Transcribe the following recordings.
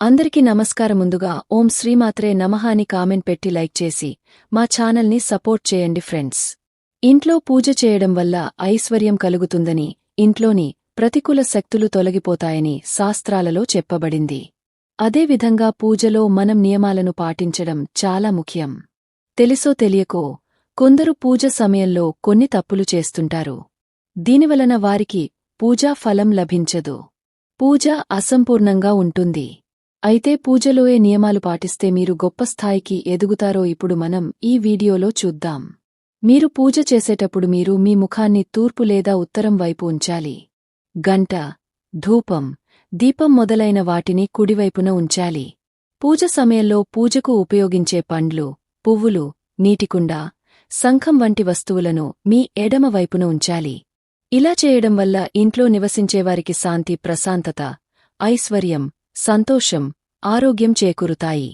అందరికీ నమస్కారం ముందుగా ఓం శ్రీమాత్రే నమః అని కామెంట్ పెట్టి లైక్ చేసి మా ఛానల్ని సపోర్ట్ చేయండి ఫ్రెండ్స్. ఇంట్లో పూజ చేయడం వల్ల ఐశ్వర్యం కలుగుతుందని ఇంట్లోని ప్రతికూల శక్తులు తొలగిపోతాయని శాస్త్రాలలో చెప్పబడింది. అదేవిధంగా పూజలో మనం నియమాలను పాటించడం చాలా ముఖ్యం. తెలుసో తెలియకో కొందరు పూజ సమయంలో కొన్ని తప్పులు చేస్తుంటారు. దీనివలన వారికి పూజా ఫలం లభించదు. పూజ అసంపూర్ణంగా ఉంటుంది. అయితే పూజలోయే నియమాలు పాటిస్తే మీరు గొప్ప స్థాయికి ఎదుగుతారో ఇప్పుడు మనం ఈ వీడియోలో చూద్దాం. మీరు పూజ చేసేటప్పుడు మీరు మీ ముఖాన్ని తూర్పు లేదా ఉత్తరం వైపు ఉంచాలి. గంట ధూపం దీపం మొదలైన వాటిని కుడివైపున ఉంచాలి. పూజ సమయంలో పూజకు ఉపయోగించే పండ్లు పువ్వులు నీటికుండ శంఖం వంటి వస్తువులను మీ ఎడమ వైపున ఉంచాలి. ఇలా చేయడం వల్ల ఇంట్లో నివసించేవారికి శాంతి ప్రశాంతత ఐశ్వర్యం సంతోషం ఆరోగ్యం చేకూరుతాయి.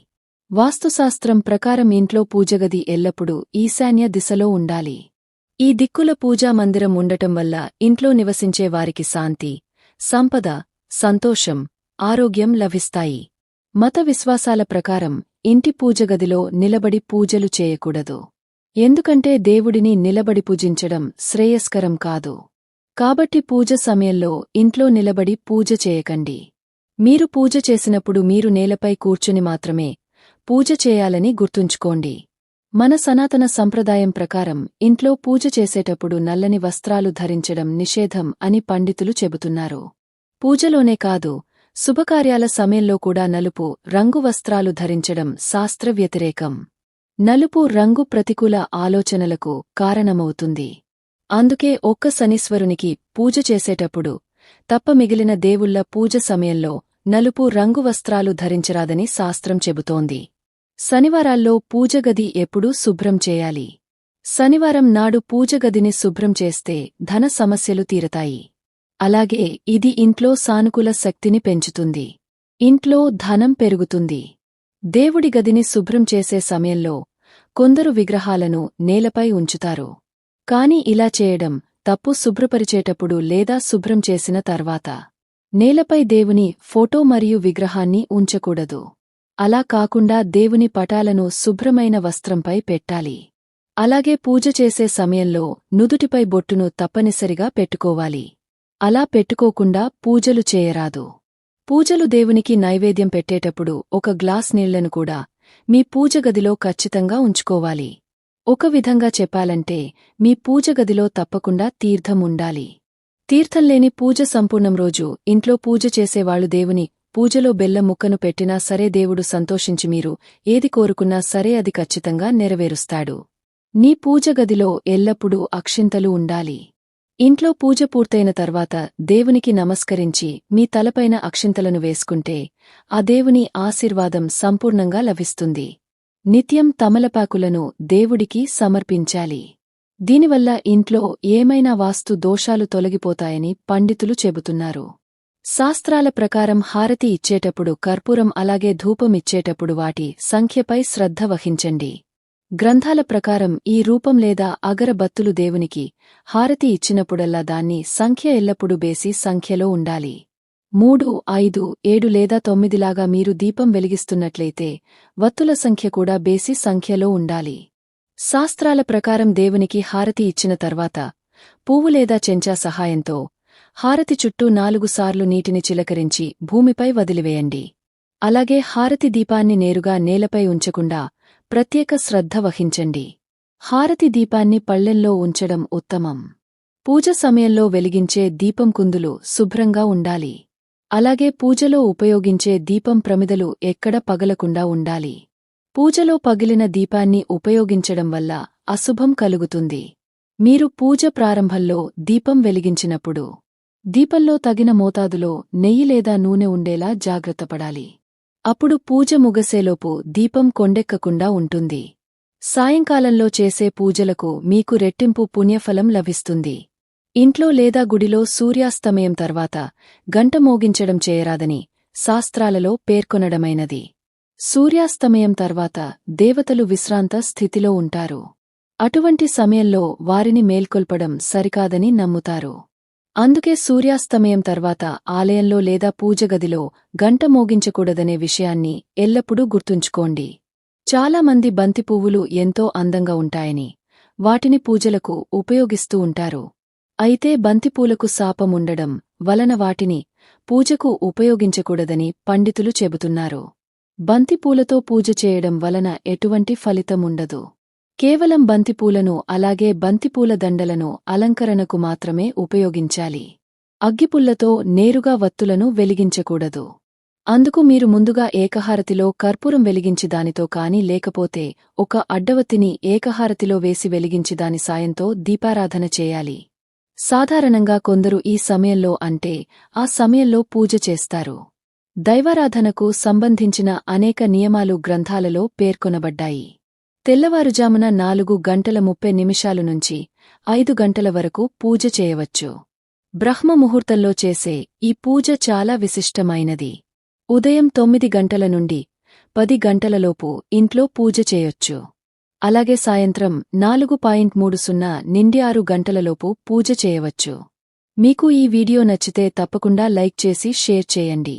వాస్తుశాస్త్రం ప్రకారం ఇంట్లో పూజగది ఎల్లప్పుడూ ఈశాన్య దిశలో ఉండాలి. ఈ దిక్కుల పూజా మందిరం ఉండటం వల్ల ఇంట్లో నివసించే వారికి శాంతి సంపద సంతోషం ఆరోగ్యం లభిస్తాయి. మత విశ్వాసాల ప్రకారం ఇంటి పూజగదిలో నిలబడి పూజలు చేయకూడదు. ఎందుకంటే దేవుడిని నిలబడి పూజించడం శ్రేయస్కరం కాదు. కాబట్టి పూజ సమయంలో ఇంట్లో నిలబడి పూజ చేయకండి. మీరు పూజ చేసినప్పుడు మీరు నేలపై కూర్చుని మాత్రమే పూజ చేయాలని గుర్తుంచుకోండి. మన సనాతన సంప్రదాయం ప్రకారం ఇంట్లో పూజ చేసేటప్పుడు నల్లని వస్త్రాలు ధరించడం నిషేధం అని పండితులు చెబుతున్నారు. పూజలోనే కాదు శుభకార్యాల సమయంలో కూడా నలుపు రంగు వస్త్రాలు ధరించడం శాస్త్ర వ్యతిరేకం. నలుపు రంగు ప్రతికూల ఆలోచనలకు కారణమవుతుంది. అందుకే ఒక్క శనీశ్వరునికి పూజ చేసేటప్పుడు తప్ప మిగిలిన దేవుళ్ళ పూజ సమయంలో నలుపు రంగు వస్త్రాలు ధరించరాదని శాస్త్రం చెబుతోంది. శనివారాల్లో పూజగది ఎప్పుడూ శుభ్రం చేయాలి. శనివారం నాడు పూజగదిని శుభ్రం చేస్తే ధన సమస్యలు తీరతాయి. అలాగే ఇది ఇంట్లో సానుకూల శక్తిని పెంచుతుంది. ఇంట్లో ధనం పెరుగుతుంది. దేవుడి గదిని శుభ్రం చేసే సమయంలో కొందరు విగ్రహాలను నేలపై ఉంచుతారు. కాని ఇలా చేయడం తప్పు శుభ్రపరిచేటప్పుడు లేదా శుభ్రం చేసిన తర్వాత. నేలపై దేవుని ఫోటో మరియు విగ్రహాన్ని ఉంచకూడదు. అలా కాకుండా దేవుని పటాలను శుభ్రమైన వస్త్రంపై పెట్టాలి. అలాగే పూజ చేసే సమయంలో నుదుటిపై బొట్టును తప్పనిసరిగా పెట్టుకోవాలి. అలా పెట్టుకోకుండా పూజలు చేయరాదు. పూజలు దేవునికి నైవేద్యం పెట్టేటప్పుడు ఒక గ్లాస్ నీళ్ళను కూడా మీ పూజగదిలో ఖచ్చితంగా ఉంచుకోవాలి. ఒక విధంగా చెప్పాలంటే మీ పూజగదిలో తప్పకుండా తీర్థం ఉండాలి. తీర్థంలేని పూజ సంపూర్ణం రోజు. ఇంట్లో పూజ చేసేవాళ్ళు దేవుని పూజలో బెల్లం ముక్కను పెట్టినా సరే దేవుడు సంతోషించి మీరు. ఏది కోరుకున్నా సరే అది ఖచ్చితంగా నెరవేరుస్తాడు. నీ పూజగదిలో ఎల్లప్పుడూ అక్షింతలు ఉండాలి. ఇంట్లో పూజ పూర్తయిన తర్వాత దేవునికి నమస్కరించి మీ తలపైన అక్షింతలను వేసుకుంటే ఆ దేవుని ఆశీర్వాదం సంపూర్ణంగా లభిస్తుంది. నిత్యం తమలపాకులను దేవుడికి సమర్పించాలి. దీనివల్ల ఇంట్లో ఏమైనా వాస్తు దోషాలు తొలగిపోతాయని పండితులు చెబుతున్నారు. శాస్త్రాల ప్రకారం హారతి ఇచ్చేటప్పుడు కర్పూరం అలాగే ధూపం ఇచ్చేటప్పుడు వాటి సంఖ్యపై శ్రద్ధ వహించండి. గ్రంథాల ప్రకారం ఈ రూపం లేదా అగరబత్తులు దేవునికి హారతి ఇచ్చినప్పుడల్లా దాన్ని సంఖ్య ఎల్లప్పుడూ బేసి సంఖ్యలో ఉండాలి. మూడు ఐదు ఏడు లేదా తొమ్మిదిలాగా మీరు దీపం వెలిగిస్తున్నట్లయితే వత్తుల సంఖ్య కూడా బేసి సంఖ్యలో ఉండాలి. శాస్త్రాల ప్రకారం దేవునికి హారతి ఇచ్చిన తర్వాత పువ్వు లేదా చెంచా సహాయంతో హారతి చుట్టూ నాలుగుసార్లు నీటిని చిలకరించి భూమిపై వదిలివేయండి. అలాగే హారతి దీపాన్ని నేరుగా నేలపై ఉంచకుండా ప్రత్యేక శ్రద్ధ వహించండి. హారతి దీపాన్ని పళ్ళెంలో ఉంచడం ఉత్తమం. పూజ సమయంలో వెలిగించే దీపం కుందులు శుభ్రంగా ఉండాలి. అలాగే పూజలో ఉపయోగించే దీపం ప్రమిదలు ఎక్కడ పగలకుండా ఉండాలి. పూజలో పగిలిన దీపాన్ని ఉపయోగించడం వల్ల అశుభం కలుగుతుంది. మీరు పూజ ప్రారంభంలో దీపం వెలిగించినప్పుడు దీపంలో తగిన మోతాదులో నెయ్యి లేదా నూనె ఉండేలా జాగ్రత్తపడాలి అప్పుడు పూజ ముగసేలోపు దీపం కొండెక్కకుండా ఉంటుంది. సాయంకాలంలో చేసే పూజలకు మీకు రెట్టింపు పుణ్యఫలం లభిస్తుంది. ఇంట్లో లేదా గుడిలో సూర్యాస్తమయం తర్వాత గంట మోగించడం చేయరాదని శాస్త్రాలలో పేర్కొనడమైనది. సూర్యాస్తమయం తర్వాత దేవతలు విశ్రాంత స్థితిలో ఉంటారు. అటువంటి సమయంలో వారిని మేల్కొల్పడం సరికాదని నమ్ముతారు. అందుకే సూర్యాస్తమయం తర్వాత ఆలయంలో లేదా పూజగదిలో గంట మోగించకూడదనే విషయాన్ని ఎల్లప్పుడూ గుర్తుంచుకోండి. చాలామంది బంతిపువ్వులు ఎంతో అందంగా ఉంటాయని వాటిని పూజలకు ఉపయోగిస్తూ ఉంటారు. అయితే బంతిపూలకు శాపముండడం వలన వాటిని పూజకు ఉపయోగించకూడదని పండితులు చెబుతున్నారు. బంతిపూలతో పూజ చేయడం వలన ఎటువంటి ఫలితముండదు. కేవలం బంతిపూలను అలాగే బంతిపూల దండలను అలంకరణకు మాత్రమే ఉపయోగించాలి. అగ్గిపుల్లతో నేరుగా వత్తులను వెలిగించకూడదు. అందుకు మీరు ముందుగా ఏకహారతిలో కర్పూరం వెలిగించి దానితో కాని లేకపోతే ఒక అడ్డవత్తిని ఏకహారతిలో వేసి వెలిగించి దాని సాయంతో దీపారాధన చేయాలి. సాధారణంగా కొందరు ఈ సమయంలో అంటే ఆ సమయంలో పూజ చేస్తారు. దైవారాధనకు సంబంధించిన అనేక నియమాలు గ్రంథాలలో పేర్కొనబడ్డాయి. తెల్లవారుజామున నాలుగు గంటల ముప్పై నిమిషాలు నుంచి ఐదు గంటల వరకు పూజ చేయవచ్చు. బ్రహ్మ ముహూర్తంలో చేసే ఈ పూజ చాలా విశిష్టమైనది. ఉదయం తొమ్మిది గంటల నుండి పది గంటలలోపు ఇంట్లో పూజ చేయొచ్చు. అలాగే సాయంత్రం నాలుగు పాయింట్ మూడు సున్నా నిండి ఆరు గంటలలోపు పూజ చేయవచ్చు. మీకు ఈ వీడియో నచ్చితే తప్పకుండా లైక్ చేసి షేర్ చేయండి.